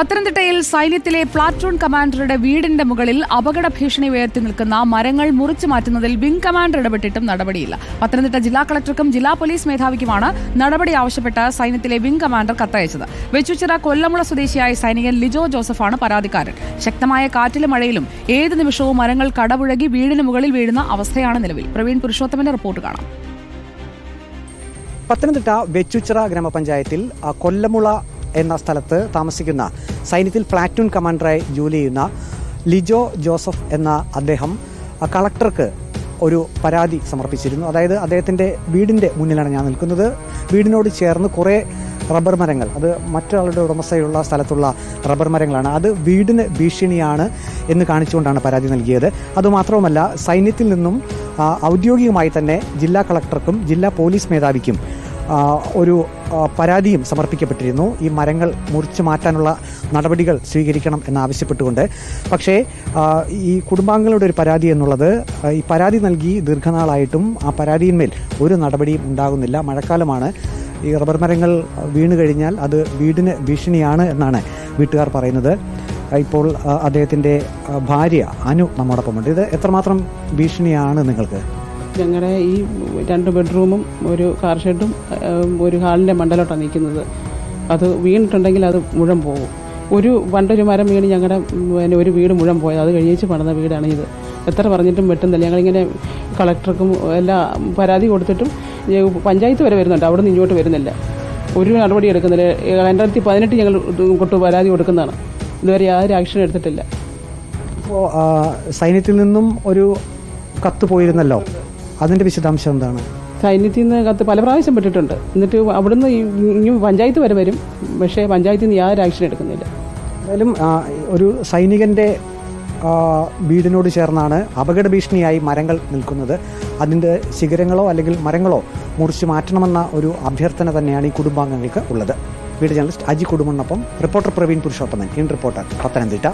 പത്തനംതിട്ടയിൽ സൈന്യത്തിലെ പ്ലാറ്റൂൺ കമാൻഡറുടെ വീടിന്റെ മുകളിൽ അപകട ഭീഷണി ഉയർത്തി നിൽക്കുന്ന മരങ്ങൾ മുറിച്ചു മാറ്റുന്നതിൽ വിംഗ് കമാൻഡർ ഇടപെട്ടിട്ടും നടപടിയില്ല. പത്തനംതിട്ട ജില്ലാ കളക്ടർക്കും ജില്ലാ പോലീസ് മേധാവിക്കുമാണ് നടപടി ആവശ്യപ്പെട്ട സൈന്യത്തിലെ വിംഗ് കമാൻഡർ കത്തയച്ചത്. വെച്ചുച്ചിറ കൊല്ലമുള സ്വദേശിയായ സൈനികൻ ലിജോ ജോസഫാണ് പരാതിക്കാരൻ. ശക്തമായ കാറ്റിലും മഴയിലും ഏത് നിമിഷവും മരങ്ങൾ കടപുഴകി വീടിന് മുകളിൽ വീഴുന്ന അവസ്ഥയാണ് നിലവിൽ. പ്രവീൺ പുരുഷോത്തമന്റെ റിപ്പോർട്ട് കാണാം. പത്തനംതിട്ട വെച്ചുച്ചിറ ഗ്രാമപഞ്ചായത്തിൽ കൊല്ലമുള എന്ന സ്ഥലത്ത് താമസിക്കുന്ന സൈന്യത്തിൽ പ്ലാറ്റൂൺ കമാൻഡറായി ജോലി ചെയ്യുന്ന ലിജോ ജോസഫ് എന്ന അദ്ദേഹം കളക്ടർക്ക് ഒരു പരാതി സമർപ്പിച്ചിരുന്നു. അതായത് അദ്ദേഹത്തിന്റെ വീടിന്റെ മുന്നിലാണ് ഞാൻ നിൽക്കുന്നത്. വീടിനോട് ചേർന്ന് കുറേ റബ്ബർ മരങ്ങൾ അത് മറ്റൊരാളുടെ ഉടമസ്ഥയുള്ള സ്ഥലത്തുള്ള റബ്ബർ മരങ്ങളാണ്. അത് വീടിന് ഭീഷണിയാണ് എന്ന് കാണിച്ചുകൊണ്ടാണ് പരാതി നൽകിയത്. അതുമാത്രവുമല്ല സൈന്യത്തിൽ നിന്നും ഔദ്യോഗികമായി തന്നെ ജില്ലാ കളക്ടർക്കും ജില്ലാ പോലീസ് മേധാവിക്കും ഒരു പരാതിയും സമർപ്പിക്കപ്പെട്ടിരുന്നു. ഈ മരങ്ങൾ മുറിച്ചു മാറ്റാനുള്ള നടപടികൾ സ്വീകരിക്കണം എന്നാവശ്യപ്പെട്ടുകൊണ്ട്. പക്ഷേ ഈ കുടുംബാംഗങ്ങളുടെ ഒരു പരാതി എന്നുള്ളത് ഈ പരാതി നൽകി ദീർഘനാളായിട്ടും ആ പരാതിയിന്മേൽ ഒരു നടപടിയും ഉണ്ടാകുന്നില്ല. മഴക്കാലമാണ്. ഈ റബ്ബർ മരങ്ങൾ വീണ് കഴിഞ്ഞാൽ അത് വീടിന് ഭീഷണിയാണ് എന്നാണ് വീട്ടുകാർ പറയുന്നത്. ഇപ്പോൾ അദ്ദേഹത്തിന്റെ ഭാര്യ അനു നമ്മോടൊപ്പമുണ്ട്. ഇത് എത്രമാത്രം ഭീഷണിയാണ് നിങ്ങൾക്ക്? ഞങ്ങളുടെ ഈ രണ്ട് ബെഡ്റൂമും ഒരു കാർ ഷെഡും ഒരു ഹാളിന്റെ മണ്ടലോട്ടാണ് നിൽക്കുന്നത് അത് വീണിട്ടുണ്ടെങ്കിൽ അത് മുഴം പോകും ഒരു പണ്ടൊരു മരം വീണ് ഞങ്ങളുടെ പിന്നെ ഒരു വീട് മുഴം പോയത് അത് കഴിയിച്ച് പണിത വീടാണ് ഇത്. എത്ര പറഞ്ഞിട്ടും വെട്ടുന്നില്ല. ഞങ്ങളിങ്ങനെ കളക്ടർക്കും എല്ലാ പരാതി കൊടുത്തിട്ടും പഞ്ചായത്ത് വരെ വരുന്നുണ്ട്. അവിടെ നിന്ന് ഇങ്ങോട്ട് വരുന്നില്ല. ഒരു നടപടി എടുക്കുന്നില്ല. രണ്ടായിരത്തി പതിനെട്ട് ഞങ്ങൾ കൊട്ട് പരാതി കൊടുക്കുന്നതാണ്. ഇതുവരെ യാതൊരു ആക്ഷൻ എടുത്തിട്ടില്ല. സൈന്യത്തിൽ നിന്നും ഒരു കത്ത് പോയിരുന്നല്ലോ? അതിന്റെ വിശദാംശം എന്താണ്? സൈന്യത്തിൽ നിന്ന് കത്ത് പല പ്രാവശ്യം പെട്ടിട്ടുണ്ട്. എന്നിട്ട് അവിടുന്ന് ഇനി പഞ്ചായത്ത് വരെ വരും. പക്ഷേ പഞ്ചായത്തിൽ നിന്ന് യാതൊരു ആക്ഷൻ എടുക്കുന്നില്ല. എന്തായാലും ഒരു സൈനികന്റെ വീടിനോട് ചേർന്നാണ് അപകട ഭീഷണിയായി മരങ്ങൾ നിൽക്കുന്നത്. അതിന്റെ ശിഖരങ്ങളോ അല്ലെങ്കിൽ മരങ്ങളോ മുറിച്ച് മാറ്റണമെന്ന ഒരു അഭ്യർത്ഥന തന്നെയാണ് ഈ കുടുംബാംഗങ്ങൾക്ക് ഉള്ളത്. Video journalist Aji കുടുംബനൊപ്പം reporter Praveen Purushothaman. In reporter Pathanamthitta.